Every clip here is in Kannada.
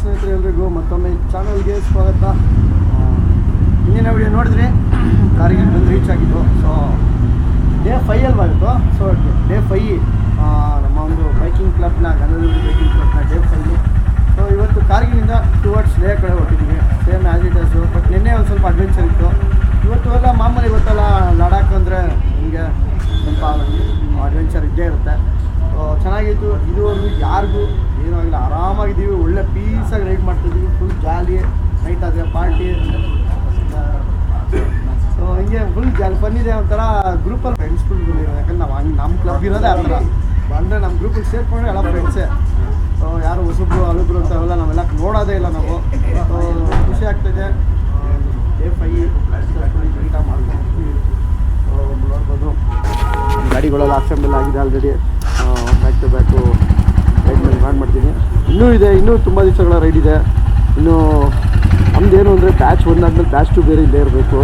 ಸ್ನೇಹಿತರೆ ಎಲ್ರಿಗೂ ಮತ್ತೊಮ್ಮೆ ಚಾನಲ್ಗೆ ಸ್ವಾಗತ. ಇಂದಿನ ವಿಡಿಯೋ ನೋಡಿದ್ರೆ ಕಾರಿಗೆ ಬಂದು ರೀಚ್ ಆಗಿದ್ದು ಸೊ ಡೇ ಫೈ ಅಲ್ವಾ ಇವತ್ತು? ಸೊ ಡೇ ಫೈ ನಮ್ಮ ಒಂದು ಬೈಕಿಂಗ್ ಕ್ಲಬ್ನ ಗಂಧದಗುಡಿ ಬೈಕಿಂಗ್ ಕ್ಲಬ್ನ ಡೇ ಫೈ ಸೊ ಇವತ್ತು ಕಾರ್ಗಿಲಿಂದ ಟುವರ್ಡ್ಸ್ ಲೇ ಕಡೆ ಹೊಟ್ಟಿದ್ದೀವಿ ಸೇಮ್ ಆ್ಯಸ್ ಇಟ್ ಆಸು ಬಟ್ ನಿನ್ನೆ ಒಂದು ಸ್ವಲ್ಪ ಅಡ್ವೆಂಚರ್ ಇತ್ತು. ಇವತ್ತು ಎಲ್ಲ ಮಾಮೂಲಿ ಇವತ್ತೆಲ್ಲ ಲಡಾಖ್ ಅಂದರೆ ನಿಮಗೆ ಸ್ವಲ್ಪ ಅಡ್ವೆಂಚರ್ ಇದ್ದೇ ಇರುತ್ತೆ. ಚೆನ್ನಾಗಿತ್ತು. ಇದುವರೆಗೂ ಯಾರಿಗೂ ಏನೂ ಆಗಿಲ್ಲ. ಆರಾಮಾಗಿದ್ದೀವಿ. ಒಳ್ಳೆ ಪೀಸಾಗಿ ರೈಡ್ ಮಾಡ್ತಿದ್ದೀವಿ. ಫುಲ್ ಜಾಲಿ ನೈಟ್ ಆದರೆ ಪಾರ್ಟಿ ಸೊ ಹಿಂಗೆ ಫುಲ್ ಜಾಲಿ ಬಂದಿದೆ ಒಂಥರ ಗ್ರೂಪಲ್ಲಿ ಫ್ರೆಂಡ್ಸ್ಗಳು ಯಾಕಂದ್ರೆ ನಾವು ಹಂಗೆ ನಮ್ಮ ಕ್ಲಬ್ ಇರೋದೇ ಆ ಬಂದರೆ ನಮ್ಮ ಗ್ರೂಪಿಗೆ ಸೇರ್ಕೊಂಡ್ರೆ ಎಲ್ಲ ಫ್ರೆಂಡ್ಸೇ ಸೊ ಯಾರು ಹೊಸಬ್ರು ಅಲುಬ್ರು ಅಂತ ಅವೆಲ್ಲ ನಾವೆಲ್ಲ ನೋಡೋದೇ ಇಲ್ಲ ನಾವು. ಸೊ ಖುಷಿ ಆಗ್ತಿದೆ. ಡೇ ಫೈ ಮಾಡ್ಕೊಂಡು ನೋಡ್ಬೋದು. ಗಾಡಿಗಳೆಲ್ಲ ಅಸೆಂಬಲ್ ಆಗಿದೆ already back to back ride ಮೇಲೆ ರಾಡ್ ಮಾಡ್ತೀನಿ. ಇನ್ನೂ ಇದೆ, ಇನ್ನೂ ತುಂಬ ದಿವಸಗಳ ರೈಡ್ ಇದೆ. ಇನ್ನು ನಮ್ದೇನು ಅಂದರೆ ಬ್ಯಾಚ್ ಒಂದಾದ್ಮೇಲೆ ಬ್ಯಾಚ್ ಟು ಬೇರೆ ಇಲ್ಲೇ ಇರಬೇಕು.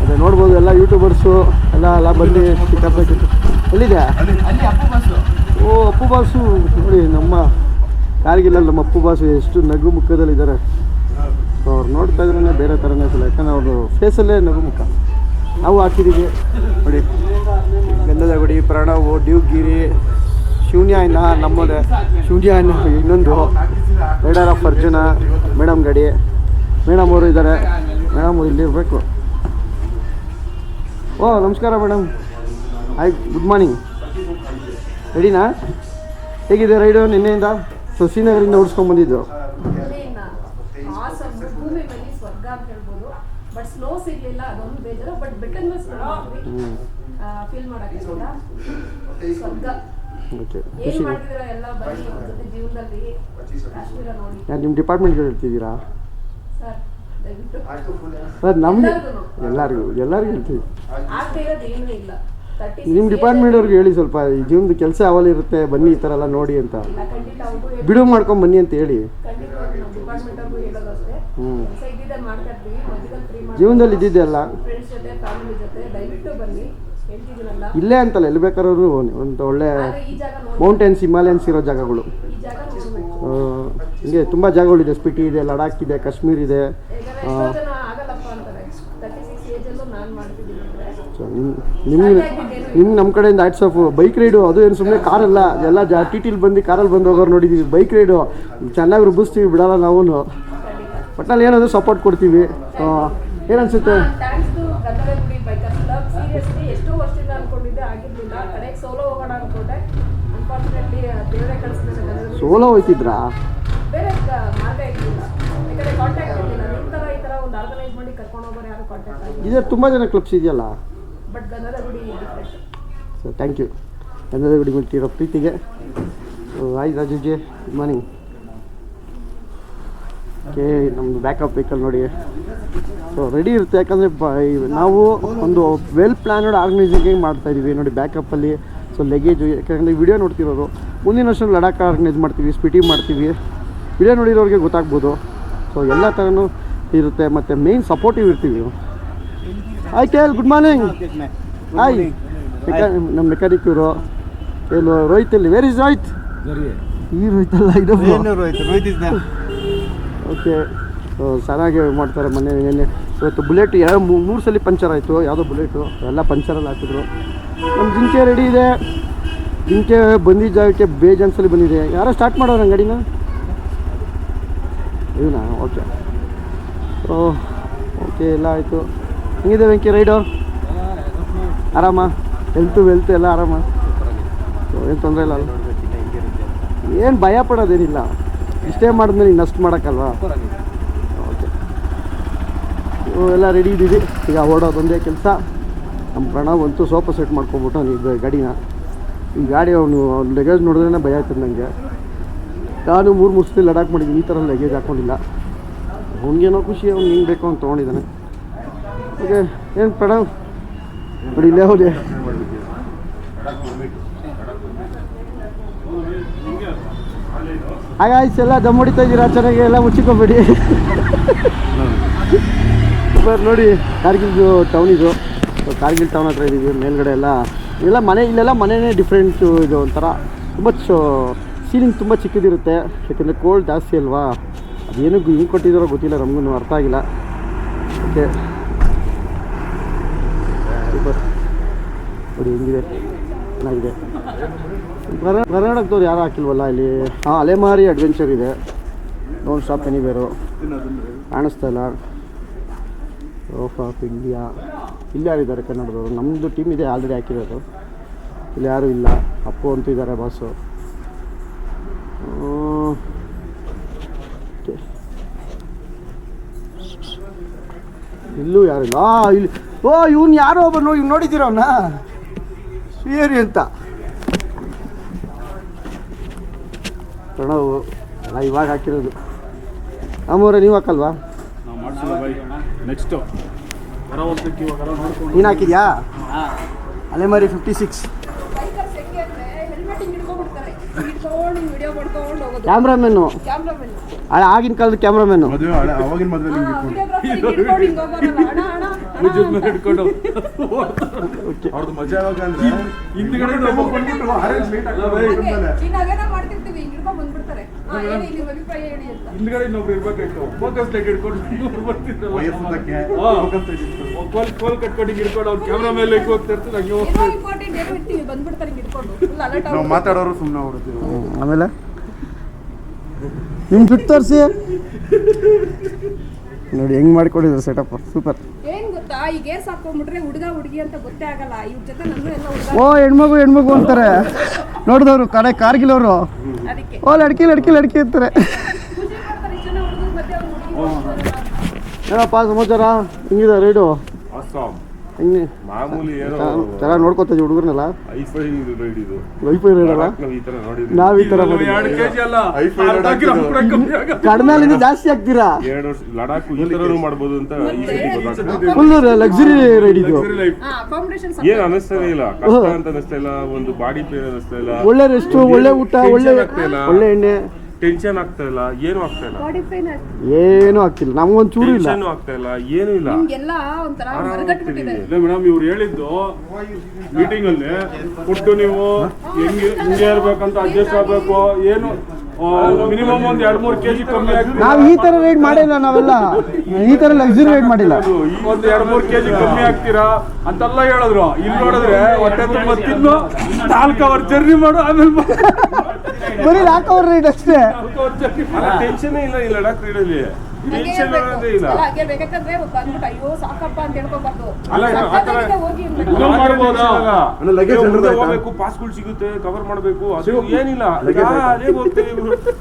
ಅದೇ ನೋಡ್ಬೋದು ಎಲ್ಲ ಯೂಟ್ಯೂಬರ್ಸು ಎಲ್ಲ ಎಲ್ಲ ಬನ್ನಿ ಸಿಕ್ಕಾಬೇಕಿತ್ತು ಎಲ್ಲಿದೆ ಓ, ಅಪ್ಪು ಬಾಸು. ನೋಡಿ ನಮ್ಮ ಯಾರಿಗಿಲ್ಲ ನಮ್ಮ ಅಪ್ಪು ಬಾಸು ಎಷ್ಟು ನಗು ಮುಖದಲ್ಲಿದ್ದಾರೆ ಸೊ ಅವ್ರು ನೋಡ್ತಾ ಇದ್ರೇ ಬೇರೆ ಥರನೇ ಸಲ ಯಾಕಂದ್ರೆ ಅವರು ಫೇಸಲ್ಲೇ ನಗು ಮುಖ. ನಾವು ಹಾಕಿದ್ದೀವಿ ನೋಡಿ. ಗಂಧದ ಗುಡಿ, ಪ್ರಣವು ಡ್ಯೂಗಿರಿ ಶೂನ್ಯಾಯನ ನಮ್ಮದೇ ಶಿವನ್ಯಾಯನ ಇನ್ನೊಂದು ರೈಡರ್ ಆಫ್ ಅರ್ಜುನ ಮೇಡಮ್ ಗಡಿ. ಮೇಡಮ್ ಅವರು ಇದ್ದಾರೆ ಮೇಡಮ್ ಅವರು ಇಲ್ಲಿರಬೇಕು ಓ ನಮಸ್ಕಾರ ಮೇಡಮ್. ಹಾಯ್ ಗುಡ್ ಮಾರ್ನಿಂಗ್ ರೆಡಿನಾ ಹೇಗಿದೆ ರೈಡು ನಿನ್ನೆಯಿಂದ? ಸೊ ಶ್ರೀನಗರಿಂದ ಓಡಿಸ್ಕೊಂಡ್ಬಂದಿದ್ದು ಬಟ್ ಸ್ಲೋ ಸಿಗ್ಲಿಲ್ಲ ಅದೊಂದು ಬೇಜಾರು ಬಟ್ ಬೆಟ್ಟದ ಮೇಲೆ ಫೀಲ್ ಮಾಡಕ್ಕೆ ಸ್ವರ್ಗ ನಿಮ್ಮ ಡಿಪಾರ್ಟ್ಮೆಂಟ್ಗಳು ಹೇಳ್ತಿದ್ದೀರಾ? ಸರ್ ದಯವಿಟ್ಟು. ಸರ್ ನಮಗೆ ಎಲ್ಲರಿಗೂ ಎಲ್ಲರಿಗೂ ಹೇಳ್ತೀವಿ ನಿಮ್ಮ ಡಿಪಾರ್ಟ್ಮೆಂಟ್ ಅವ್ರಿಗೆ ಹೇಳಿ ಸ್ವಲ್ಪ ಈ ಜೀವನದ ಕೆಲಸ ಯಾವಲ್ಲಿ ಇರುತ್ತೆ ಬನ್ನಿ ಈ ಥರ ಎಲ್ಲ ನೋಡಿ ಅಂತ. ಬಿಡುವು ಮಾಡ್ಕೊಂಡು ಬನ್ನಿ ಅಂತ ಹೇಳಿ. ಖಂಡಿತ ನಮ್ಮ ಡಿಪಾರ್ಟ್ಮೆಂಟ್ ಅವ್ರಿಗೂ ಹೇಳೋದು ಅಷ್ಟೇ ಹ್ಞೂ ಜೀವನದಲ್ಲಿ ಇದ್ದಿದ್ದೆಲ್ಲ ಇಲ್ಲೇ. ಅಂತಲ್ಲ ಎಲ್ಲಿ ಬೇಕಾದ್ರೂ ಒಂದು ಒಳ್ಳೆ ಮೌಂಟೇನ್ಸ್ ಹಿಮಾಲಯನ್ಸ್ ಇರೋ ಜಾಗಗಳು. ಹಿಂಗೆ ತುಂಬ ಜಾಗಗಳಿದೆ ಸ್ಪಿಟಿ ಇದೆ ಲಡಾಖ್ ಇದೆ ಕಾಶ್ಮೀರ್ ಇದೆ. ನಿಮ್ಮ ನಿಮ್ಗೆ ನಿಮ್ಗೆ ನಮ್ಮ ಕಡೆಯಿಂದ ಆಟ್ಸ್ ಆಫ್ ಬೈಕ್ ರೈಡು ಅದು ಏನು ಸುಮ್ಮನೆ ಕಾರಲ್ಲ. ಎಲ್ಲ ಜಾ ಟಿ ಟಿಲಿ ಬಂದು ಕಾರಲ್ಲಿ ಬಂದು ಹೋಗೋರು ನೋಡಿದ್ದೀವಿ ಬೈಕ್ ರೈಡು ಚೆನ್ನಾಗಿ ರುಬ್ಬಿಸ್ತೀವಿ ಬಿಡಲ್ಲ ನಾವು ಖಂಡಿತ. ಒಟ್ಟಲ್ಲಿ ಏನಾದರೂ ಸಪೋರ್ಟ್ ಕೊಡ್ತೀವಿ. ಏನನ್ಸುತ್ತೆ ಸೋಲೋ ಹೋಯ್ತಿದ್ರಾ? ಬೇರೆ ಕ- ಮಾರ್ಗ ಇರಲಿಲ್ಲ ಯಾಕಂದ್ರೆ ಕಾಂಟ್ಯಾಕ್ಟ್ ಇರಲಿಲ್ಲ. ನಿಮ್ಮ ಥರ ಈ ಥರ ಒಂದು ಆರ್ಗನೈಸ್ ಮಾಡಿ ಕರ್ಕೊಂಡು ಹೋಗೋರು ಯಾರು ಕಾಂಟ್ಯಾಕ್ಟ್ ಆಗಿಲ್ಲ. ಇದೇ ತುಂಬ ಜನ ಕ್ಲಬ್ಸ್ ಇದೆಯಲ್ಲ? But so thank you Gandhada Gudi ಮುಟ್ಟಿರೋ ಪ್ರೀತಿಗೆ. Hi Rajuji good morning okay ನಮ್ಮದು ಬ್ಯಾಕಪ್ ವೆಹಿಕಲ್ ನೋಡಿ. ಸೊ ರೆಡಿ ಇರುತ್ತೆ. ಯಾಕಂದರೆ ನಾವು ಒಂದು ವೆಲ್ ಪ್ಲ್ಯಾನಡ್ ಆರ್ಗನೈಸಿಂಗ್ ಮಾಡ್ತಾ ಇದೀವಿ. ನೋಡಿ ಬ್ಯಾಕಪ್ಪಲ್ಲಿ ಸೊ ಲಗೇಜು ಯಾಕಂದರೆ ವಿಡಿಯೋ ನೋಡ್ತಿರೋರು ಮುಂದಿನ ವರ್ಷ ಲಡಾಖ್ ಆರ್ಗನೈಸ್ ಮಾಡ್ತೀವಿ ಸ್ಪಿಟಿ ಮಾಡ್ತೀವಿ. ವಿಡಿಯೋ ನೋಡಿರೋರಿಗೆ ಗೊತ್ತಾಗ್ಬೋದು. ಸೊ ಎಲ್ಲ ಥರನೂ ಇರುತ್ತೆ ಮತ್ತು ಮೇನ್ ಸಪೋರ್ಟಿವ್ ಇರ್ತೀವಿ. ಹಾಯ್ ಕೇಲ್ ಗುಡ್ ಮಾರ್ನಿಂಗ್ ಹಾಯ್ ನಮ್ಮ ಮೆಕ್ಯಾನಿಕ್ ಇವರು. ಏನು ರೋಹಿತ್ ಇಲ್ಲಿ ವೇರ್ ಇಸ್ ರೋಹಿತ್ ಈ ರೋಹಿತ್ ಅಲ್ಲ ಇದು ಓಕೆ ಚೆನ್ನಾಗಿ ಮಾಡ್ತಾರೆ ಮೊನ್ನೆ ಇವತ್ತು ಬುಲೆಟ್ ಎರಡು ಮೂರು ಸಲ ಪಂಚರ್ ಆಯಿತು. ಯಾವುದೋ ಬುಲೆಟು ಎಲ್ಲ ಪಂಚರಲ್ಲಿ ಹಾಕಿದ್ರು. ನಮ್ಮ ಜಿಂಕೆ ರೆಡಿ ಇದೆ. ಜಿಂಕೆ ಬಂದಿದ್ದ ಜಾಗಕ್ಕೆ ಬೇಜನ್ಸಲ್ಲಿ ಸಲ ಬಂದಿದೆ. ಯಾರೋ ಸ್ಟಾರ್ಟ್ ಮಾಡೋರು ಗಾಡಿನ? ಇವನಾ? ಓಕೆ ಓ ಓಕೆ ಎಲ್ಲ ಆಯಿತು. ಹೆಂಗಿದೆ ವೆಂಕಿ ರೈಡು ಆರಾಮ? ಹೆಲ್ತು ವೆಲ್ತ್ ಎಲ್ಲ ಆರಾಮ? ಏನು ತೊಂದರೆ ಇಲ್ಲ ಏನು ಭಯ ಪಡೋದೇನಿಲ್ಲ. ಇಷ್ಟೇ ಮಾಡಿದ್ಮೇಲೆ ನಷ್ಟು ಮಾಡೋಕ್ಕಲ್ವಾ? ಓಕೆ ಎಲ್ಲ ರೆಡಿ ಇದ್ದೀವಿ. ಈಗ ಓಡೋದೊಂದೇ ಕೆಲಸ. ನಮ್ಮ ಪ್ರಣವ್ ಅಂತೂ ಸೋಫಾ ಸೆಟ್ ಮಾಡ್ಕೊಬಿಟ್ಟು ಈಗ ಗಾಡಿನ. ಈ ಗಾಡಿ ಅವನು ಲಗೇಜ್ ನೋಡಿದ್ರೆ ಭಯ ಆಯ್ತದೆ ನನಗೆ ನಾನು ಮೂರು ಮೂರು ಸತಿ ಲಡಾಕ್ ಮಾಡಿದ್ದೀನಿ ಈ ಥರ ಲಗೇಜ್ ಹಾಕ್ಕೊಂಡಿಲ್ಲ ಅವ್ನಿಗೇನೋ ಖುಷಿ ಅವ್ನು ಹೆಂಗೆ ಬೇಕು ಅಂತ ತೊಗೊಂಡಿದ್ದಾನೆ. ಓಕೆ ಏನು ಪ್ರಣವ್? ನೋಡಿ ಇಲ್ಲೇ ಹೋದೆ. ಹಾಗಾಯ್ತು ಎಲ್ಲ ದಮ್ ಹೊಡಿತಾ ಇದ್ದೀರಾ? ಚೆನ್ನಾಗಿ ಎಲ್ಲ ಮುಚ್ಚಿಕೊಬೇಡಿ. ಬರ್ ನೋಡಿ ಕಾರ್ಗಿಲ್ದು ಟೌನಿದು ಕಾರ್ಗಿಲ್ ಟೌನ್ ಹತ್ರ ಇದ್ದೀವಿ ಮೇಲ್ಗಡೆ ಎಲ್ಲ. ಇಲ್ಲೆಲ್ಲ ಮನೆ, ಇಲ್ಲೆಲ್ಲ ಮನೆಯೇ ಡಿಫ್ರೆಂಟು ಇದು ಒಂಥರ. ತುಂಬ ಸೀಲಿಂಗ್ ತುಂಬ ಚಿಕ್ಕದಿರುತ್ತೆ. ಯಾಕೆಂದರೆ ಕೋಲ್ಡ್ ಜಾಸ್ತಿ ಅಲ್ವಾ? ಅದೇನು ಹಿಂಗೆ ಕೊಟ್ಟಿದ್ದಾರೋ ಗೊತ್ತಿಲ್ಲ ನಮಗೂ ಅರ್ಥ ಆಗಿಲ್ಲ. ಓಕೆ. ನೋಡಿ, ಹೆಂಗಿದೆ? ಚೆನ್ನಾಗಿದೆ. ಕರ್ನಾ- ಕರ್ನಾಟಕದವ್ರು ಯಾರು ಹಾಕಿಲ್ವಲ್ಲ ಇಲ್ಲಿ? ಹಾಂ, ಅಲೆಮಾರಿ ಅಡ್ವೆಂಚರ್ ಇದೆ. ನೋನ್ ಸ್ಟಾಪ್ ಎನಿವೇರು ಕಾಣಿಸ್ತಾ ಇಲ್ಲ. ಆಫ್ ಇಂಡಿಯಾ ಇಲ್ಲಿ ಯಾರಿದ್ದಾರೆ ಕನ್ನಡದವರು? ನಮ್ಮದು ಟೀಮ್ ಇದೆ ಆಲ್ರೆಡಿ ಹಾಕಿರೋದು. ಇಲ್ಲಿ ಯಾರೂ ಇಲ್ಲ? ಅಪ್ಪು ಅಂತೂ ಇದ್ದಾರೆ ಬಾಸು ಇಲ್ಲೂ ಯಾರಿಲ್ಲ ಆ, ಇಲ್ಲಿ. ಓ, ಇವ್ನು ಯಾರೋ ಒಬ್ಬ ನೋಡಿ ಇವ್ನು ನೋಡಿದ್ದೀರ ಅವನ್ನ ಸೇರಿ ಅಂತ. ಪ್ರಣವ್, ಅಲ್ಲ, ಇವಾಗ ಹಾಕಿರೋದು. ನಮ್ಮೂರ ನೀವು ಹಾಕಲ್ವಾ? ನೆಕ್ಸ್ಟು ನೀನು ಹಾಕಿದ್ಯಾ? ಅಲೆಮಾರಿ ಫಿಫ್ಟಿ ಸಿಕ್ಸ್ ಕ್ಯಾಮ್ರಾಮನ್ನು ಹಳೆ ಆಗಿನ ಕಾಲದ ಕ್ಯಾಮ್ರಾಮನ್ನು ಮಜಾ ಹಿಂದ್ಗಡೆ ಇನ್ನೊಬ್ರು ಇರ್ಬೇಕಾಯ್ತು. ಫೋಕಸ್ ಲೈಟ್ ಹಿಡ್ಕೊಂಡು ಕೋಲ್ ಕೋಲ್ ಕಟ್ಕೊಂಡು ಹಿಡ್ಕೊಂಡು ಅವ್ರ ಕ್ಯಾಮ್ರಾ ಮೇಲೆ ಹೆಂಗ್ ಹೋಗ್ತಾ ಇರ್ತಾರೆ ಹಂಗೆ ನಾವು ಮಾತಾಡೋರು ಸುಮ್ಮನೆ ಹೊಡ್ತೀವಿ ಆಮೇಲೆ? ನಿಮ್ ಫಿಟ್ ತೋರಿಸಿ. ನೋಡಿ ಹೆಂಗ್ ಮಾಡ್ಕೊಂಡಿದ್ರು ಸೆಟಪ್ ಸೂಪರ್. ಈ ಗೇರ್ಸ್ ಹಾಕೊಂಡ್ಬಿಟ್ರೆ ಹುಡುಗ ಹುಡುಗಿ ಅಂತ ಗೊತ್ತೇ ಆಗಲ್ಲ. ಇವ್ರ ಜೊತೆ ನನ್ನ ಎಲ್ಲ ಹುಡುಗ ಓ ಹೆಣ್ಮಗು ಹೆಣ್ಮಗು ಅಂತಾರೆ. ನೋಡಿದವರು ಕಡೆ ಕಾರ್ಗಿಲವರು. ಅದಕ್ಕೆ. ಓ ಲಡ್ಕಿ ಲಡ್ಕಿ ಲಡ್ಕಿ ಅಂತಾರೆ. ಖುಷಿ ಪಡ್ತಾರೆ ಜನ ಹುಡುಗರ ಅವ್ರು ಹುಡುಗಿ ಏನಪ್ಪ ಸಮಾಚಾರ? ಹಿಂಗಿದೆ ರೈಡು ಅಸ್ಸಾಂ. ಹೆಂಗೆ ಮಾಮೂಲಿ ಏನೋ ಚೆನ್ನಾಗಿ ನೋಡ್ಕೊತೀವಿ ಹುಡುಗರನ್ನೆಲ್ಲ. ವೈಫೈ ರೈಡ್ ಇದು. ವೈಫೈ ರೈಡಲ್ಲ ನಾವು ಈ ತರ ನೋಡಿದ್ವಿ ನಾವು ಈ ಥರ ಮಾಡಿದ್ವಿ ಎರಡು ಕೆಜಿ ಅಲ್ಲ. ಐಫೈ ಅರ್ಧ ಕಿಲೋ ಕೂಡ ಕಮ್ಮಿ ಆಗಲ್ಲ. ಕಡಿಮೆಲಿಂದ ಜಾಸ್ತಿ ಆಗ್ತೀರಾ ಎರಡು ವರ್ಷ ಲಡಾಖ್ ಈ ತರನು ಮಾಡ್ಬೋದು ಅಂತ ಈ ಸತಿ ಗೊತ್ತಾಗ್ತದೆ. ಫುಲ್ ಲಕ್ಸುರಿ ರೈಡ್ ಇದು. Luxury life. ಏನ್ ಅನಿಸ್ತಾನೆ ಇಲ್ಲ? ಕಷ್ಟ ಅಂತ ಅನಿಸ್ತಾ ಇಲ್ಲ ಒಂದು ಬಾಡಿ ಪೇನ್ ಅನಿಸ್ತಾ ಇಲ್ಲ. ಒಳ್ಳೆ ರೆಸ್ಟು ಒಳ್ಳೆ ಊಟ ಒಳ್ಳೆ ಒಳ್ಳೆ ಎಣ್ಣೆ. ಟೆನ್ಷನ್ ಆಗ್ತಾ ಇಲ್ಲ ಏನು ಆಗ್ತಾ ಇಲ್ಲ. ಬಾಡಿ ಪೇನ್ ಏನೂ ಆಗ್ತಿಲ್ಲ ನಮ್ಗೊಂದು ಚೂರು ಇಲ್ಲ. ಟೆನ್ಷನ್ ಆಗ್ತಾ ಇಲ್ಲ ಏನು ಇಲ್ಲ. ನಿಮ್ಗೆಲ್ಲ ಒಂಥರ ಮರಗಟ್ಬಿಟ್ಟಿದೆ. ಇಲ್ಲ ಮೇಡಮ್ ಇವ್ರು ಹೇಳಿದ್ದು ಮೀಟಿಂಗ್ ಅಲ್ಲಿ ಫುಡ್ ನೀವು ಹೆಂಗೆ ಹಿಂಗೆ ಇರ್ಬೇಕಂತ ಅಡ್ಜಸ್ಟ್ ಆಗ್ಬೇಕು ಏನು ಮಿನಿಮಮ್ ಒಂದ್ ಎರಡ್ ಮೂರ್ ಕೆಜಿ ಕಮ್ಮಿ ಆಗ್ತದೆ ನಾವು ಈ ಥರ ರೈಡ್ ಮಾಡಿಲ್ಲ ನಾವೆಲ್ಲ. ಈ ಥರ ಲಕ್ಸುರಿ ರೈಡ್ ಮಾಡಿಲ್ಲ. ಒಂದ್ ಎರಡ್ ಮೂರ್ ಕೆಜಿ ಕಮ್ಮಿ ಆಗ್ತೀರಾ ಅಂತೆಲ್ಲ ಹೇಳಿದ್ರು. ಇಲ್ಲಿ ನೋಡಿದ್ರೆ ಹೊಟ್ಟೆ ತುಂಬ ತಿನ್ನು ನಾಲ್ಕು ಅವರ್ ಜರ್ನಿ ಮಾಡು ಆಮೇಲೆ. ಬರೀ ರೈಡ್ ಅಷ್ಟೇ. ಟೆನ್ಷನ್ ಇಲ್ಲ ಇಲ್ಲ ಲಡಾಖ್ ರೈಡಲ್ಲಿ ಬೇಕಾದ್ರೆ ಬಂದ್ಬಿಟ್ಟು ಅಯ್ಯೋ ಸಾಕಪ್ಪ ಅಂತ ಹೇಳ್ಕೊಬಾರ್ದು. ಹೋಗಿ ಹೋಗ್ಬೇಕು ಪಾಸ್ಗಳು ಸಿಗುತ್ತೆ ಕವರ್ ಮಾಡಬೇಕು ಅದು ಏನಿಲ್ಲ. ಅದೇ ಹೋಗ್ತೀವಿ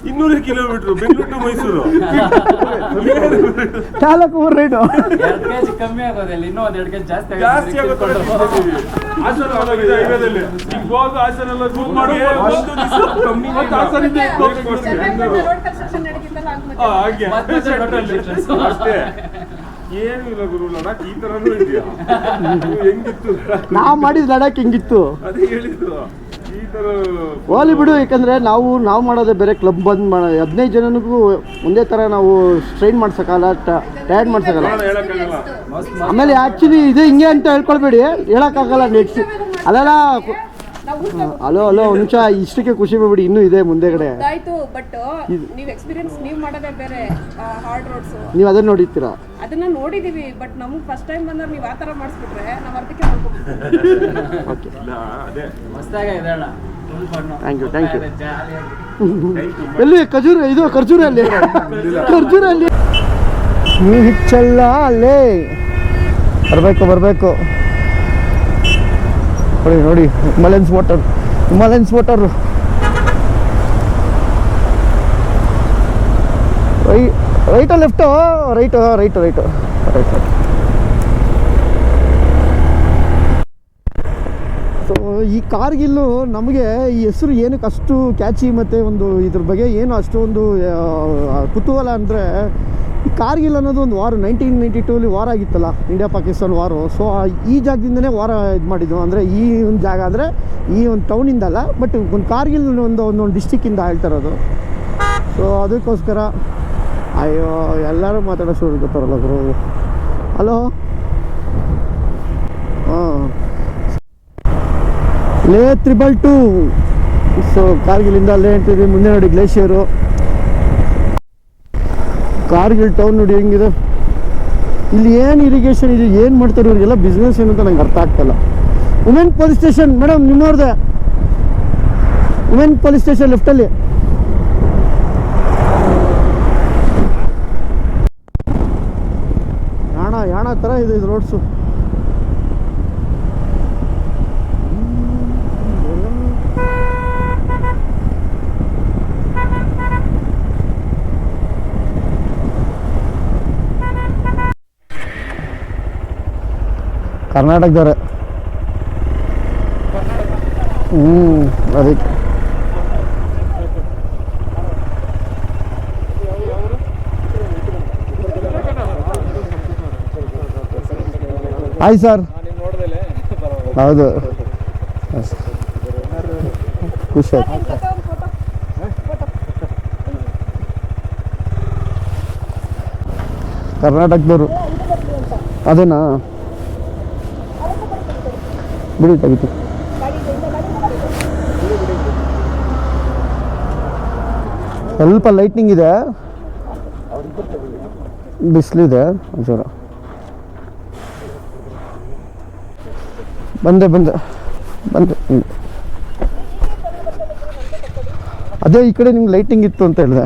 ಇನ್ನೂರು ಕಿಲೋಮೀಟರ್ ಬೆಂಗಳೂರು ಟು ಮೈಸೂರು. ನಾಲ್ಕು ರೈಡು ಎರಡು ಕೆಜಿ ಕಮ್ಮಿ ಆಗೋದಿಲ್ಲ ಇನ್ನೂ ಒಂದ್ ಎರಡು ಕೆಜಿ ಜಾಸ್ತಿ ಜಾಸ್ತಿ ಆಗುತ್ತೆ ಹಾಸನ ಹೋಗಿದೆ ಹೈವೇದಲ್ಲಿ. ಈಗ ಹೋಗು ಹಾಸನ ಎಲ್ಲ ಮಾಡಿ ಕಮ್ಮಿ ಹಾಸನಿಂದ ರೋಡ್ ಹಂಗ್. ಅಷ್ಟೇ. ಏನು ಇಲ್ಲ ಗುರು ಲಡಾಖ್ ಈ ತರನೂ ಇದೆಯಾ? ನೀವು ಹೆಂಗಿತ್ತು ನಾವು ಮಾಡಿದ ಲಡಾಖ್ ಹೆಂಗಿತ್ತು? ಅದೇ ಹೇಳಿದ್ದು. ಈ ತರ ಹೋಲಿ ಬಿಡು ಯಾಕಂದ್ರೆ ನಾವು ನಾವು ಮಾಡೋದೇ ಬೇರೆ ಕ್ಲಬ್ ಬಂದ್ ಮಾಡ ಹದಿನೈದು ಜನನಿಗೂ ಒಂದೇ ತರ ನಾವು ಸ್ಟ್ರೈನ್ ಮಾಡ್ಸೋಕ್ಕಲ್ಲ ಟಯರ್ಡ್ ಮಾಡ್ಸೋಕ್ಕಲ್ಲ ಹೇಳಕ್ಕಾಗಲ್ಲ. ಆಮೇಲೆ ಆ್ಯಕ್ಚುಲಿ ಇದು ಹಿಂಗೆ ಅಂತ ಹೇಳ್ಕೊಳ್ಬೇಡಿ ಹೇಳೋಕ್ಕಾಗಲ್ಲ ನೆಕ್ಸ್ಟ್ ಅದೆಲ್ಲ ಅಲೋ ಅಲೋ ಒಂದ್ ನಿಮಿಷ ಇಷ್ಟಕ್ಕೆ ಖುಷಿ ಬಿಡಿ ಇನ್ನೂ ಇದೆ ಮುಂದೆಗಡೆ ಆಯ್ತು ಬಟ್ ನೀವ್ ಎಕ್ಸ್ಪೀರಿಯನ್ಸ್ ನೀವ್ ಮಾಡೋದೇ ಬೇರೆ ಹಾರ್ಡ್ ರೋಡ್ಸ್ ನೀವು ಅದನ್ನ ನೋಡಿರ್ತೀರಾ? ಅದನ್ನ ನೋಡಿದೀವಿ ಬಟ್ ನಮ್ಗ್ ಫಸ್ಟ್ ಟೈಮ್ ಬಂದ್ರೆ ನೀವ್ ಆ ತರ ಮಾಡಿಸ್ಬಿಟ್ರೆ ನಾವ್ ಅರ್ಧಕ್ಕೆ ಓಕೆ. ಇಲ್ಲ ಅದೇ. ಹೊಸ್ದಾಗೆ ಇದೆ ಅಣ್ಣ full fun Thank you, thank you. ಎಲ್ಲಿ ಖಜೂರ ಇದು ಖರ್ಜೂರಲ್ಲಿ? ಖರ್ಜೂರ ಅಲ್ಲಿ ಹಿಚ್ಚಲ್ಲ ಅಲ್ಲೇ ಬರಬೇಕು ಬರಬೇಕು. ನೋಡಿ ನೋಡಿ ಹಿಮಾಲಯನ್ಸ್ ವಾಟರ್ ಹಿಮಾಲಯನ್ಸ್ ವಾಟರ್ ರೈ ರೈಟಾ left right right right right so ಈ ಕಾರ್ಗಿಲ್ಲು ನಮಗೆ ಈ ಹೆಸರು ಏನಕ್ಕೆ ಅಷ್ಟು ಕ್ಯಾಚಿ ಮತ್ತು ಒಂದು ಇದ್ರ ಬಗ್ಗೆ ಏನು ಅಷ್ಟೊಂದು ಕುತೂಹಲ ಅಂದರೆ ಕಾರ್ಗಿಲ್ ಅನ್ನೋದು ಒಂದು ವಾರ ನೈನ್ಟೀನ್ ನೈಂಟಿ ಟೂಲಿ ವಾರ ಆಗಿತ್ತಲ್ಲ ಇಂಡಿಯಾ ಪಾಕಿಸ್ತಾನ ವಾರು. ಸೊ ಈ ಜಾಗದಿಂದನೇ ವಾರ ಇದು ಮಾಡಿದ್ದು. ಅಂದರೆ ಈ ಒಂದು ಜಾಗ ಅಂದರೆ ಈ ಒಂದು ಟೌನಿಂದಲ್ಲ ಬಟ್ ಒಂದು ಕಾರ್ಗಿಲ್ ಒಂದು ಒಂದೊಂದು ಡಿಸ್ಟಿಕ್ಕಿಂದ ಹೇಳ್ತಾ ಇರೋದು. ಸೊ ಅದಕ್ಕೋಸ್ಕರ, ಅಯ್ಯೋ, ಎಲ್ಲರೂ ಮಾತಾಡೋ ಶುರು ಗೊತ್ತಾರಲ್ಲ ಗುರು. ಹಲೋ ಹಾಂ. ಲೇ ತ್ರಿಬಲ್ ಟು ಸೊ ಕಾರ್ಗಿಲಿಂದ ಅಲ್ಲೇ ಅಂತಿದ್ವಿ ಮುಂದೆ ನೋಡಿ ಗ್ಲೇಷಿಯರು ಕಾರ್ಗಿಲ್ ಟೌನ್ ನೋಡಿ ಹೆಂಗಿದೆ? ಇಲ್ಲಿ ಏನು ಇರಿಗೇಷನ್ ಇದೆ, ಏನು ಮಾಡ್ತಾರೆ ಇವ್ರಿಗೆಲ್ಲ ಬಿಸ್ನೆಸ್ ಏನು ಅಂತ ನಂಗೆ ಅರ್ಥ ಆಗ್ತಲ್ಲ ಉಮೆನ್ ಪೊಲೀಸ್ ಸ್ಟೇಷನ್ ಮೇಡಮ್ ನಿಮ್ಮವ್ರದ್ದೆ? ಉಮೆನ್ ಪೊಲೀಸ್ ಸ್ಟೇಷನ್ ಲೆಫ್ಟಲ್ಲಿ ಯಾಣ ಯಾಣ ಥರ ಇದೆ ಇದು ರೋಡ್ಸು ಕರ್ನಾಟಕದವ್ರೆ. ಹ್ಞೂ ಅದಕ್ಕೆ ಹಾಯ್ ಸರ್. ಹೌದು. ಖುಷಿ ಆಯ್ತು. ಕರ್ನಾಟಕದವರು. ಅದೇನಾ? ಬಿಡಿ ತೆಗಿತು ಸ್ವಲ್ಪ ಲೈಟ್ನಿಂಗ್ ಇದೆ. ಬಿಸಿಲಿದೆ ಒಂಚೂರು. ಬಂದೆ ಬಂದೆ ಬಂದೆ. ಅದೇ ಈ ಕಡೆ ನಿಮ್ಗೆ ಲೈಟಿಂಗ್ ಇತ್ತು ಅಂತ ಹೇಳಿದೆ.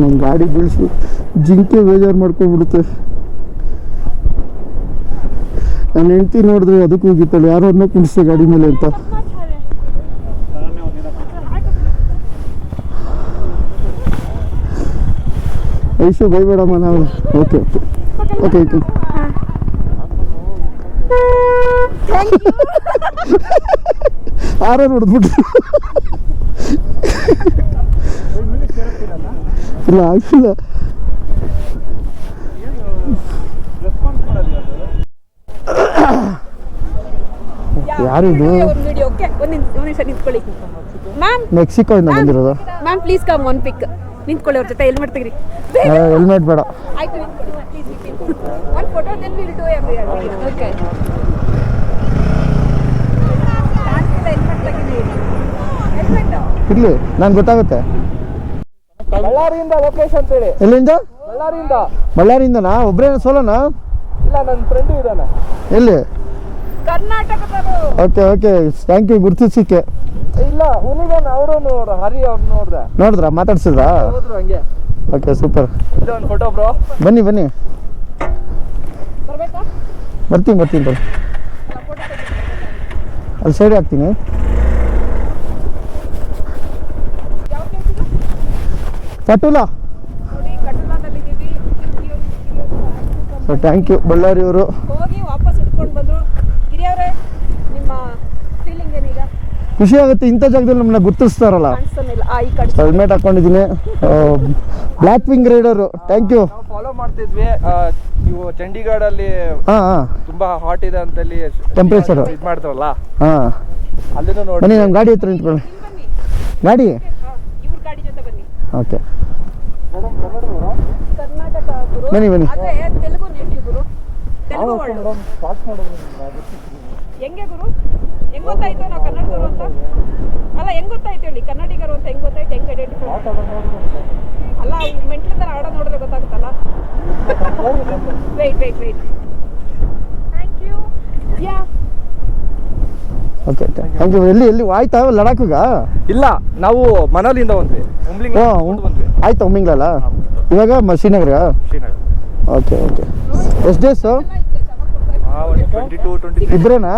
ನಮ್ಮ ಗಾಡಿ ಬೀಳಿಸು. ಜಿಂಕೆ ಬೇಜಾರು ಮಾಡ್ಕೊಂಡ್ಬಿಡುತ್ತೆ. ನನ್ನ ಹೆಂಡ್ತಿ ನೋಡಿದ್ರೆ ಅದಕ್ಕೂ ಹೋಗಿತ್ತಾಳೆ ಯಾರೋ ಅನ್ನೋ ಕುಣಿಸ್ತೆ ಗಾಡಿ ಮೇಲೆ ಅಂತ. ಐಶು ಬೈಬೇಡಮ್ಮ ನಾವು. Okay okay. ಓಕೆ ಆರೋ ನೋಡಿದ್ಬಿಟ್ಟು. ಇಲ್ಲ ಆಗಿಲ್ಲ ಯಾರು ಮ್ಯಾಮ್ ಮೆಕ್ಸಿಕೋ ಇಂದ ಬಂದಿರೋದು. Ma'am please come one pic ನಿಂತ್ಕೊಳ್ಳಿ ಅವ್ರ ಜೊತೆ ಹೆಲ್ಮೆಟ್ ತೆಗ್ರಿ. ಹೆಲ್ಮೆಟ್ ಬೇಡ. One photo then will do every okay helmet ತೆಗಿರಿ ಹೆಲ್ಮೆಟ್ ಇರ್ಲಿ ನಂಗೆ ಗೊತ್ತಾಗುತ್ತೆ. ಬಳ್ಳಾರಿಯಿಂದ ಲೊಕೇಶನ್ ಅಂತೇಳಿ. ಎಲ್ಲಿಂದ? ಬಳ್ಳಾರಿಯಿಂದ. ಬಳ್ಳಾರಿಯಿಂದನಾ? ಒಬ್ಬರೇನ ಸೋಲನಾ? ಇಲ್ಲ ನನ್ನ ಫ್ರೆಂಡ್ ಇದ್ದಾನೆ. ಎಲ್ಲಿ? Okay okay. ಥ್ಯಾಂಕ್ ಯು ಗುರ್ತಿಸಿಕ್ಕೆ ಇಲ್ಲ ಹುಲಿಗನ್ ಅವರು ಹರಿ ಅವ್ರು ನೋಡ್ದೆ. ನೋಡಿದ್ರಾ? ಮಾತಾಡ್ಸಿದ್ರಾ? ಹೋದ್ರು ಹಂಗೆ. Okay super. ಇದು ಒಂದು ಫೋಟೋ ಬ್ರೋ ಬನ್ನಿ ಬನ್ನಿ. ಬರ್ತೀನಿ ಬರ್ತೀನಿ ಬರ್ರಿ ಅಲ್ಲಿ ಸೈಡ್ ಹಾಕ್ತೀನಿ. ಪಟುಲ ಸೊ ಥ್ಯಾಂಕ್ ಯು ಬಳ್ಳಾರಿಯವರು ಹೋಗಿ ವಾಪಸ್ ಉಟ್ಕೊಂಡು ಬಂದ್ರು. ಹಿರಿಯವರೇ ನಿಮ್ಮ ಫೀಲಿಂಗ್ ಏನೀಗ? ಖುಷಿ ಆಗುತ್ತೆ ಇಂಥ ಜಾಗದಲ್ಲಿ ನಮ್ಮನ್ನ ಗುರ್ತಿಸ್ತಾರಲ್ಲ. ಹೆಲ್ಮೆಟ್ ಹಾಕೊಂಡಿದ್ದೀನಿ. Black wing rider thank you ನಾವು ಫಾಲೋ ಮಾಡ್ತಿದ್ವಿ. ನೀವು ಚಂಡೀಗಢ ಅಲ್ಲಿ ಹಾಂ. ತುಂಬಾ ಹಾಟ್ ಇದೆ ಅಂತಲ್ಲಿ ಟೆಂಪರೇಚರ್ ಇದು ಮಾಡ್ತಾರಲ್ಲ. ಹಾಂ. ಅಲ್ಲಿನೂ ನೋಡಿ. ಬನ್ನಿ ನಮ್ಮ ಗಾಡಿ ಹತ್ರ ನಿಂತ್ಕೊಳ್ಳಿ. ಗಾಡಿ ಇವ್ರ ಗಾಡಿ ಜೊತೆ ಬನ್ನಿ ಓಕೆ. ಕರ್ನಾಟಕ ಗುರು. ಬನ್ನಿ ಬನ್ನಿ. ಆದ್ರೆ ತೆಲುಗು ನೇಟಿವ್ ಗುರು. ತೆಲುಗು ಹೆಂಗೆ ಗುರು? ಹೆಂಗ್ ಗೊತ್ತಾಯ್ತು ನಾವು ಕನ್ನಡದವರು ಅಂತ? ಅಲ್ಲ ಹೆಂಗ್ ಗೊತ್ತಾಯ್ತು ಹೇಳಿ? ಕನ್ನಡಿಗರು ಅಂತ ಹೆಂಗ್ ಗೊತ್ತಾಯ್ತು? ಹೆಂಗ್ ಐಡೆಂಟಿಫೈ ಅಲ್ಲ ಮೆಂಟ್ಲ ತರ ಆಡೋ ನೋಡಿದ್ರೆ ಗೊತ್ತಾಗುತ್ತಲ್ಲ? Wait wait wait thank you yeah okay thank you ಎಲ್ಲಿ ಎಲ್ಲಿ ಆಯ್ತಾ? ಲಡಾಖಿಗ? ಇಲ್ಲ ನಾವು ಮನಾಲಿಯಿಂದ ಬಂದ್ವಿ. ಆಯ್ತಾ ಒಮ್ಮಿಂಗ್ಲಲ್ಲ ಇವಾಗ ಮ ಶ್ರೀನಗರ ಶ್ರೀನಗರ. ಓಕೆ ಓಕೆ ಎಷ್ಟು ಡೇಸು ಟ್ವೆಂಟಿ ಟು ಟ್ವೆಂಟಿ ಇಬ್ಬರೇನಾ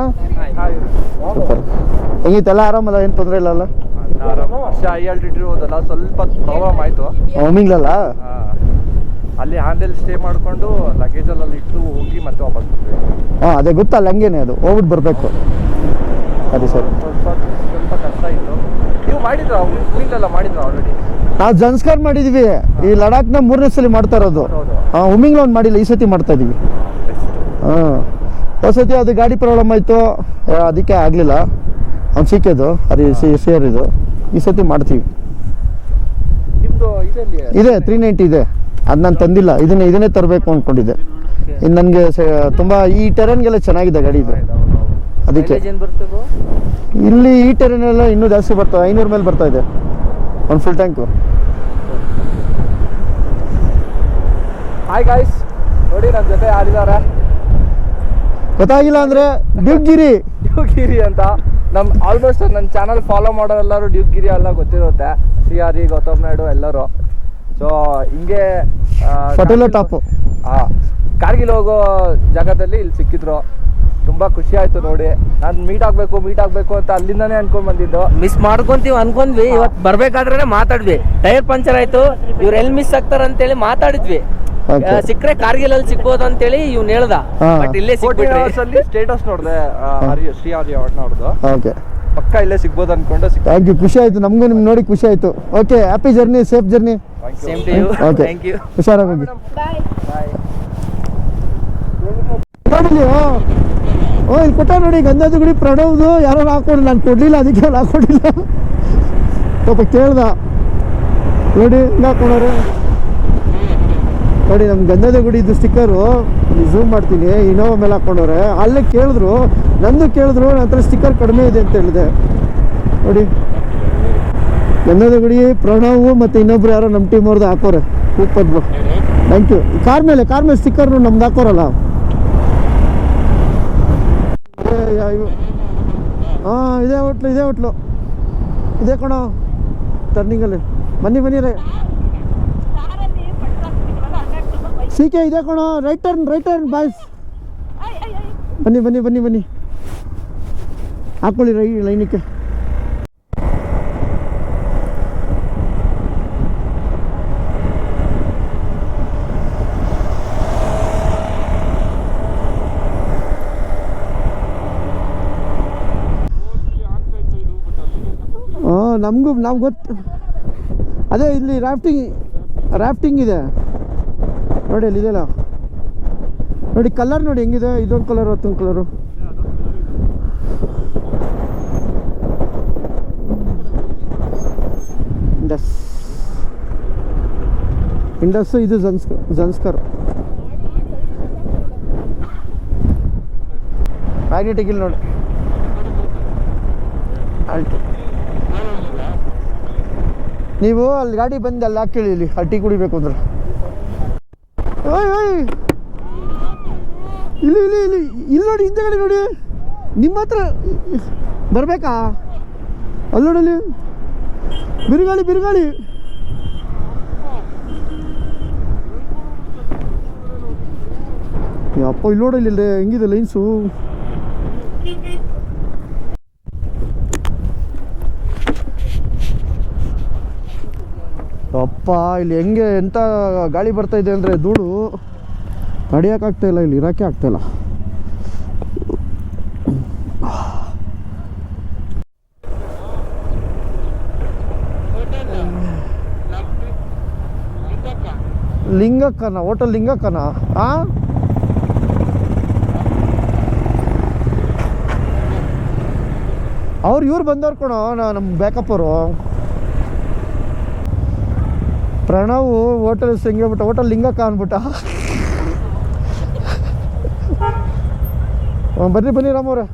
ಸೂಪರ್ ಹೆಂಗಿತ್ತಲ್ಲ? ಆರಾಮಲ್ಲ? ಏನು ತೊಂದರೆ ಇಲ್ಲ ಅಲ್ಲ ವರ್ಷ ಐ ಆಲ್ಟಿಟ್ಯೂಡ್ ಹೋದಲ್ಲ ಸ್ವಲ್ಪ ಪ್ರಾಬ್ಲಮ್ ಆಯಿತು. ಒಮ್ಮಿಂಗ್ಲಲ್ಲ ಅಲ್ಲಿ ಹ್ಯಾಂಡಲ್ ಸ್ಟೇ ಮಾಡಿಕೊಂಡು ಲಗೇಜಲ್ಲಿ ಇಟ್ಟು ಹೋಗಿ ಮತ್ತೆ ವಾಪಸ್ ಬಂದ್ವಿ. ಹಾಂ ಅದೇ ಗೊತ್ತಲ್ಲ ಹಂಗೇನೆ ಅದು. ಹೋಗ್ಬಿಟ್ಟು ಬರಬೇಕು. ಸರಿ ಸರ್. ಸ್ವಲ್ಪ ಕಷ್ಟ ಇತ್ತು ನೀವು ಮಾಡಿದ್ರ? ಉಮಿಂಗ್ಲೆಲ್ಲ ಮಾಡಿದ್ರ ಆಲ್ರೆಡಿ ನಾವು ಜನ್ಸ್ಕಾರ್ ಮಾಡಿದ್ವಿ. ಈ ಲಡಾಖ್ನ ಮೂರನೇ ಸಲ ಮಾಡ್ತಾ ಇರೋದು. ಹುಮಿಂಗ್ ಲೋನ್ ಮಾಡಿಲ್ಲ ಈ ಸತಿ ಮಾಡ್ತಾ ಇದೀವಿ. ಹಾಂ. ಸತಿ ಅದು ಗಾಡಿ ಪ್ರಾಬ್ಲಮ್ ಆಯಿತು. ಅದಕ್ಕೆ ಆಗಲಿಲ್ಲ. ಅವ್ನು ಸಿಕ್ಕಿದ್ದು ಅದು ಸೇರಿದು ಈ ಸತಿ ಮಾಡ್ತೀವಿ. ಇದೆಲ್ಲಿ? ಇದೆ ತ್ರೀ ನೈಂಟಿ ಇದೆ. ಅದು ನಾನು ತಂದಿಲ್ಲ. ಇದನ್ನೇ ಇದನ್ನೇ ತರಬೇಕು ಅಂದ್ಕೊಂಡಿದ್ದೆ ಇನ್ನು ನನಗೆ ತುಂಬ ಈ ಟೆರನ್ಗೆಲ್ಲ ಚೆನ್ನಾಗಿದೆ ಗಾಡಿ ಇದು. ಅದಕ್ಕೆ. ಇಲ್ಲಿ ಈ ಟೆರನ್ ಎಲ್ಲ ಇನ್ನೂ ಜಾಸ್ತಿ ಬರ್ತವೆ ಐನೂರು ಮೇಲೆ ಬರ್ತಾ ಇದೆ. ಒಂದು ಫುಲ್ ಟ್ಯಾಂಕು ಹಾಯ್ ಗಾಯ್ಸ್ ನೋಡಿ ನನ್ನ ಜೊತೆ ಯಾರಿದ್ದಾರೆ? ಗೊತ್ತಾಗಿಲ್ಲ ಅಂದ್ರೆ ಡ್ಯೂಗಿರಿ ಡ್ಯೂಗಿರಿ ಅಂತ. ನಮ್ಮ ಆಲ್ಮೋಸ್ಟ್ ನನ್ನ ಚಾನಲ್ ಫಾಲೋ ಮಾಡೋ ಎಲ್ಲರೂ ಡ್ಯೂಗಿರಿ ಎಲ್ಲ ಗೊತ್ತಿರುತ್ತೆ. C R E Gautam Naidu ಎಲ್ಲರೂ. ಸೊ ಹಿಂಗೆ ಟಾಪು. ಕಾರ್ಗಿಲ್ ಹೋಗೋ ಜಾಗದಲ್ಲಿ ಇಲ್ಲಿ ಸಿಕ್ಕಿದ್ರು. ತುಂಬಾ ಖುಷಿ ಆಯ್ತು ನೋಡಿ. ನಾನು ಮೀಟ್ ಆಗ್ಬೇಕು ಮೀಟ್ ಆಗ್ಬೇಕು ಅಂತ ಅಲ್ಲಿಂದಾನೇ ಅನ್ಕೊಂಡ್ ಬಂದಿದ್ದು. ಮಿಸ್ ಮಾಡ್ಕೊಂತೀವಿ ಅನ್ಕೊಂಡ್ವಿ ಇವತ್ತು ಬರ್ಬೇಕಾದ್ರೆ ಮಾತಾಡ್ವಿ ಟೈರ್ ಪಂಚರ್ ಆಯ್ತು ಇವ್ರು ಎಲ್ಲಿ ಮಿಸ್ ಆಗ್ತಾರ ಅಂತೇಳಿ ಮಾತಾಡಿದ್ವಿ. ಸಿಕ್ಕರೆ ಕಾರ್ಗಿಲ್ ಅಲ್ಲಿ ಸಿಗ್ಬೋದು ಅಂತೇಳಿ ಇವ್ನು ಹೇಳ್ದ. ಬಟ್ ಇಲ್ಲೇ ಸಿಕ್ಬಿಟ್ರಿ. ಸ್ಟೇಟಸ್ ನೋಡಿದೆ ಶ್ರೀ ಆರ್ಯ ಅವ್ರದ್ದು ಓಕೆ. ಪಕ್ಕ ಇಲ್ಲೇ ಸಿಗ್ಬೋದು ಅನ್ಕೊಂಡು ಥ್ಯಾಂಕ್ ಯು ಖುಷಿ ಆಯ್ತು ನಮಗೂ ನಿಮ್ಗೆ ನೋಡಿ ಖುಷಿ ಆಯ್ತು. Okay happy journey safe journey same to you okay thank you ಹುಷಾರಾಗಿ ನೋಡಿಲಿ ಓ ಇಲ್ಲಿ ಕೊಟ್ಟ ನೋಡಿ, ಗಂಧದ ಗುಡಿ ಪ್ರಣವ್ದು ಯಾರು ಹಾಕೊಂಡು ನಾನು ಕೊಡಲಿಲ್ಲ, ಅದಕ್ಕೆ ಅವ್ರು ಹಾಕೊಂಡಿಲ್ಲ ಸ್ವಲ್ಪ ಕೇಳ್ದ. ನೋಡಿ, ಹಿಂಗೆ ಹಾಕೊಂಡ್ರೆ ನೋಡಿ ನಮ್ಮ ಗಂಧದ ಗುಡಿದು ಸ್ಟಿಕ್ಕರು ಝೂಮ್ ಮಾಡ್ತೀನಿ ಇನೋವಾ ಮೇಲೆ ಹಾಕೊಂಡವ್ರೆ ಅಲ್ಲೇ ಕೇಳಿದ್ರು, ನಂದು ಕೇಳಿದ್ರು, ನನ್ನ ಹತ್ರ ಸ್ಟಿಕ್ಕರ್ ಕಡಿಮೆ ಇದೆ ಅಂತ ಹೇಳಿದೆ. ನೋಡಿ. ಗಂಧದ ಗುಡಿ ಪ್ರಣವ್ ಮತ್ತು ಇನ್ನೊಬ್ರು ಯಾರೋ ನಮ್ಮ ಟೀಮ್ ಅವ್ರದ್ದು ಹಾಕೋರೆ. ಬ್ರೋ ಥ್ಯಾಂಕ್ ಯು ಕಾರ್ ಮೇಲೆ ಕಾರ್ ಮೇಲೆ ಸ್ಟಿಕ್ಕರ್ನು ನಮ್ದು ಹಾಕೋರಲ್ಲ. ಹಾಂ ಇದೇ ಹೋಟ್ಲು ಇದೇ ಹೋಟ್ಲು. ಇದೇ ಕಣೋ. ಟರ್ನಿಂಗಲ್ಲಿ ಬನ್ನಿ ಬನ್ನಿ ರೈ. ಸಿ ಕೆ ಇದೆ ಕಣೋ. Right turn right turn boys ಬನ್ನಿ ಬನ್ನಿ ಬನ್ನಿ ಬನ್ನಿ. ಹಾಕೊಳ್ಳಿ ರೈ ಲೈನಿಕ್ಕೆ ಹಾಂ ನಮಗೂ, ನಾವು ಗೊತ್ತು ಅದೇ ಇಲ್ಲಿ ರಾಫ್ಟಿಂಗ್ ರಾಫ್ಟಿಂಗ್ ಇದೆ. ನೋಡಿ ಅಲ್ಲಿ ಇದೆಯಲ್ಲ? ನೋಡಿ ಕಲರ್ ನೋಡಿ ಹೆಂಗಿದೆ? ಇದೊಂದು ಕಲರ್ ಹತ್ತೊಂದು ಕಲರು ಇಂಡಸ್. ಇಂಡಸ್ಸು ಇದು ಜನ್ಸ್ಕ ಜನ್ಸ್ಕರ್. ಮ್ಯಾಗ್ನೆಟಿಕ್ ಇಲ್ಲಿ ನೋಡಿ. ಆಯ್ತು ನೀವು ಅಲ್ಲಿ ಗಾಡಿ ಬಂದು ಅಲ್ಲಿ ಹಾಕಿ ಇಲ್ಲಿ. ಆ ಟೀ ಕುಡಿಬೇಕು ಅಂದ್ರೆ. ಓಯ್ ಓಯ್. ಇಲ್ಲಿ ಇಲ್ಲಿ ಇಲ್ಲಿ. ಇಲ್ಲಿ ನೋಡಿ ಹಿಂದೆಗಡೆ ನೋಡಿ. ನಿಮ್ಮ ಹತ್ರ ಬರಬೇಕಾ? ಅಲ್ಲಿ ನೋಡಲ್ಲಿ ಬಿರುಗಾಳಿ ಬಿರುಗಾಳಿ. ಅಪ್ಪ ಇಲ್ಲಿ ನೋಡಲಿಲ್ಲ ಹೆಂಗಿದೆ ಲೈನ್ಸು? ಅಪ್ಪ, ಇಲ್ಲಿ ಹೆಂಗೆ ಎಂಥ ಗಾಳಿ ಬರ್ತಾ ಇದೆ ಅಂದರೆ ಧೂಳು. ತಡಿಯೋಕ್ಕಾಗ್ತಾಯಿಲ್ಲ ಇಲ್ಲಿ ಇರೋಕ್ಕೆ ಆಗ್ತಾಯಿಲ್ಲ ಲಿಂಗಕ್ಕನ, ಹೋಟೆಲ್ ಲಿಂಗಕ್ಕನ? ಆ? ಅವ್ರು ಇವ್ರು ಬಂದವ್ರು ಕಣೋ ನಮ್ಮ ಬ್ಯಾಕಪ್ ಅವರು. ಪ್ರಣವ್ ಹೋಟೆಲ್ ಹೆಂಗೆ ಹೋಟೆಲ್ ಲಿಂಗಕ್ಕ ಕಾಣ್ಬಿಟ್ಟ ಬನ್ನಿ ಬನ್ನಿ ರಾಮವ್ರೆ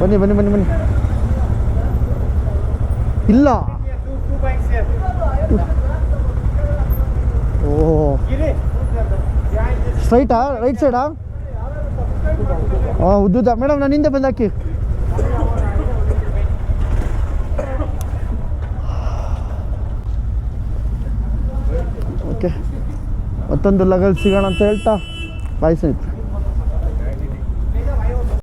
ಬನ್ನಿ ಬನ್ನಿ ಬನ್ನಿ ಬನ್ನಿ. ಇಲ್ಲ. ಓ ಸ್ಟ್ರೈಟಾ ರೈಟ್ ಸೈಡಾ ಹಾಂ ಉದ್ದುದ ಮೇಡಮ್ ನಾನು ಹಿಂದೆ ಬಂದಾಕಿ ಓಕೆ ಮತ್ತೊಂದು ಲಗಲ್ ಸಿಗೋಣ ಅಂತ ಹೇಳ್ತಾ. ಬಾಯ್ ಸ್ನೇಹಿತರೆ.